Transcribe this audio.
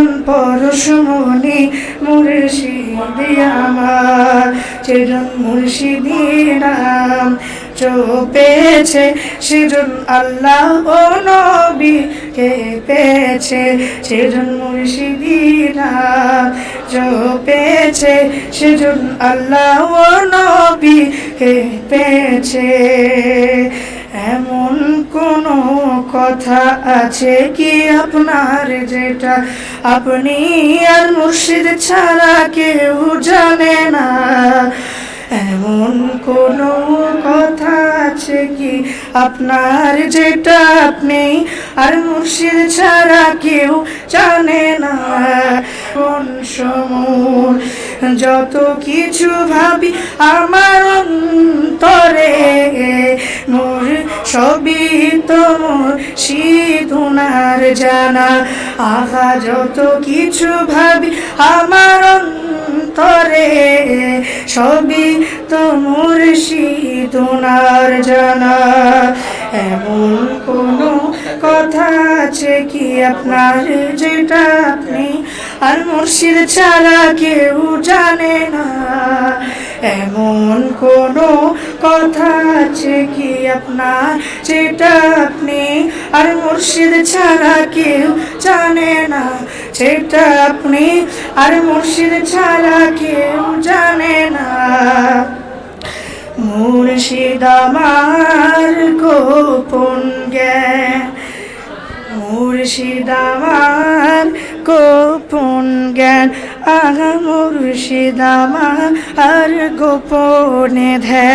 চিরন পরশমণি মুর্শিদি আমার, চিরন মুর্শিদি নাম পেয়েছে চিরন আল্লাহ ও নবী কে পেয়েছে চিরন মুর্শিদি নাম পেয়েছে চিরন আল্লাহ ও নবী কে পেয়েছে। এমন কথা আছে কি আপনার যেটা? আপনি আর মুর্শিদ ছাড়া কেউ জানে না। এমন কোন কথা আছে কি আপনার যেটা? আপনি আর মুর্শিদ ছাড়া কেউ জানে না। কোন সময় যত কিছু ভাবি আমার অন্তরে সবই শীতুনার জানা, আহা, যত কিছু ভাবি আমার অন্তরে, সবই তোর শীতুনার জানা। এমন কোনো কথা আছে কি আপনার যেটা আপনি আর মুর্শিদ ছাড়া কেউ জানে না? এমন কোনো কথা আছে কি আপনার? যেটা আপনি আর মুর্শিদ ছাড়া কেউ জানে না। সেটা আপনি আর মুর্শিদ ছাড়া কেউ জানে না। মুর্শিদ আমার গোপন জ্ঞান। মুর্শিদ আমার গোপন জ্ঞান আগা মুর্শিদামা আর গোপনে ধ্যান।